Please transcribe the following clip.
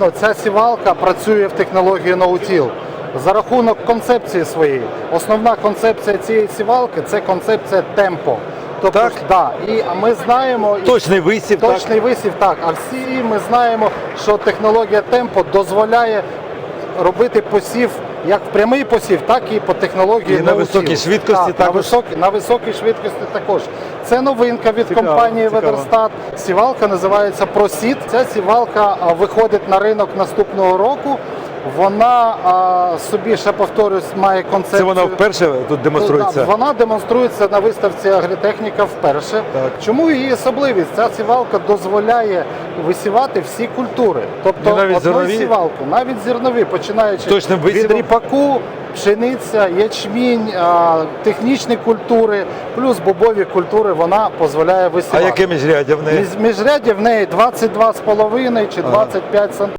Дійсно, ця сівалка працює в технології ноутіл за рахунок концепції своєї. Основна концепція цієї сівалки це концепція темпо. Тобто, Так. да, і ми знаємо Точний висів, так? висів, так. А всі ми знаємо, що технологія темпо дозволяє робити посів як в прямий посів, так і по технології І на високій швидкості так, на, також? високій, на високій швидкості також. Це новинка від Цікаво, компанії. Ведерстат. Сівалка називається ProSeed. Ця сівалка виходить на ринок наступного року. Вона а, собі ще повторюсь, має концепцію. Це вона вперше тут демонструється. Вона демонструється на виставці Агротехніка вперше. Так. Чому її особливість? Ця сівалка дозволяє висівати всі культури. Тобто навіть одну зернові? сівалку, навіть зернові, починаючи Точним від ріпаку, пшениця, ячмінь, а, технічні культури, плюс бобові культури вона дозволяє А висівати. яке міжряддя в неї? Між- Міжряддя в неї 22,5 чи 25 см.